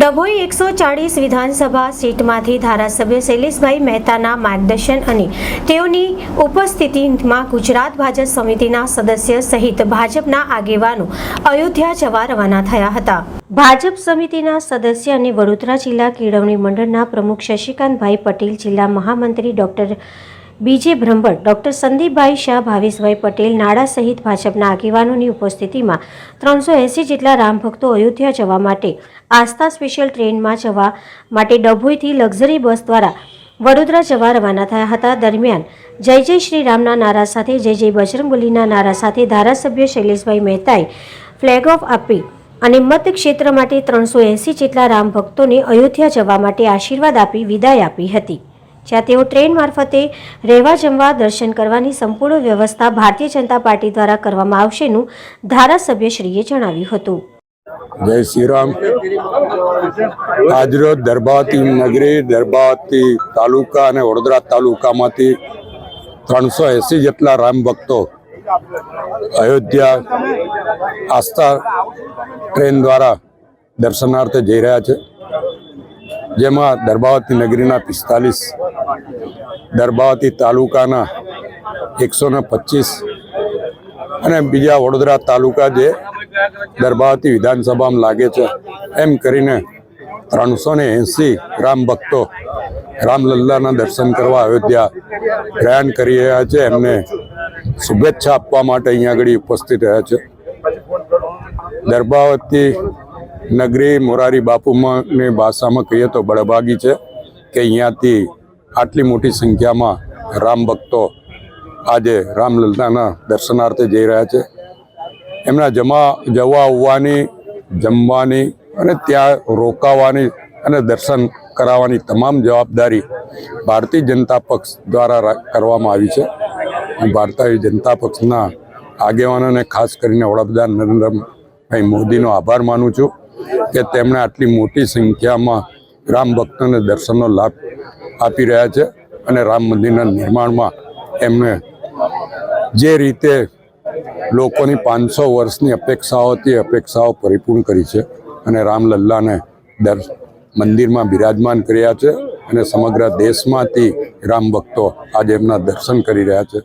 ડભોઈ એકસો ચાળીસ વિધાનસભા સીટમાંથી ધારાસભ્ય શૈલેષભાઈ મહેતાના માર્ગદર્શન અને તેઓની ઉપસ્થિતિમાં ગુજરાત ભાજપ સમિતિના સદસ્ય સહિત ભાજપના આગેવાનો અયોધ્યા જવા રવાના થયા હતા. ભાજપ સમિતિના સદસ્ય અને વડોદરા જિલ્લા કેળવણી મંડળના પ્રમુખ શશિકાંતભાઈ પટેલ જિલ્લા મહામંત્રી ડોક્ટર બીજે બ્રહ્મભટ્ટ ડોક્ટર સંદીપભાઈ શાહ, ભાવેશભાઈ પટેલ, નાડા સહિત ભાજપના આગેવાનોની ઉપસ્થિતિમાં ત્રણસો એંસી જેટલા રામભક્તો અયોધ્યા જવા માટે આસ્થા સ્પેશિયલ ટ્રેનમાં જવા માટે ડભોઈથી લક્ઝરી બસ દ્વારા વડોદરા જવા રવાના થયા હતા. દરમિયાન જય જય શ્રી રામના નારા સાથે, જય જય બજરંગબલીના નારા સાથે ધારાસભ્ય શૈલેષભાઈ મહેતાએ ફ્લેગ ઓફ આપી અને મત ક્ષેત્ર માટે ત્રણસો એંસી જેટલા રામ ભક્તોને અયોધ્યા જવા માટે આશીર્વાદ આપી, વિદાય આપી હતી. જ્યાં તેઓ ટ્રેન મારફતે રહેવા જમવા દર્શન કરવાની સંપૂર્ણ વ્યવસ્થા ભારતીય જનતા પાર્ટી દ્વારા કરવામાં આવશેનું ધારાસભ્યશ્રીએ જણાવ્યું હતું. જય શ્રી રામ. આજરોજ દરબાવતી નગરી, દરબાવતી તાલુકા અને વડોદરા તાલુકામાંથી ત્રણસો એંસી જેટલા રામ ભક્તો અયોધ્યા આસ્થા ટ્રેન દ્વારા દર્શનાર્થે જઈ રહ્યા છે. જેમાં દરબાવતી નગરીના પિસ્તાલીસ, દરબાવતી તાલુકાના એકસો ને પચીસ અને બીજા વડોદરા તાલુકા જે દરબાવતી વિધાનસભામાં લાગે છે, એમ કરીને ત્રણસો ને એંસી રામ ભક્તો રામલલ્લાના દર્શન કરવા અયોધ્યા પ્રયાણ કરી રહ્યા છે, એમને શુભેચ્છા આપવા માટે અહીંયા આગળ ઉપસ્થિત રહ્યા છે. દરબાવતી નગરી મોરારી બાપુની ભાષામાં કહીએ તો બળભાગી છે કે અહીંયાથી આટલી મોટી સંખ્યામાં રામ ભક્તો આજે રામલલ્લાના દર્શનાર્થે જઈ રહ્યા છે. એમના જમા જવા આવવાની, જમવાની અને ત્યાં રોકાવાની અને દર્શન કરાવવાની તમામ જવાબદારી ભારતીય જનતા પક્ષ દ્વારા કરવામાં આવી છે. ભારતીય જનતા પક્ષના આગેવાનોને ખાસ કરીને વડાપ્રધાન નરેન્દ્રભાઈ મોદીનો આભાર માનું છું. કે તેમણે આટલી મોટી સંખ્યામાં રામ ભક્તોને દર્શનનો લાભ આપી રહ્યા છે અને રામ મંદિરના નિર્માણમાં એમને જે રીતે લોકોની પાંચસો વર્ષની અપેક્ષાઓથી અપેક્ષાઓ પરિપૂર્ણ કરી છે અને રામલલ્લાને દર મંદિરમાં બિરાજમાન કર્યા છે અને સમગ્ર દેશમાંથી રામ ભક્તો આજે એમના દર્શન કરી રહ્યા છે.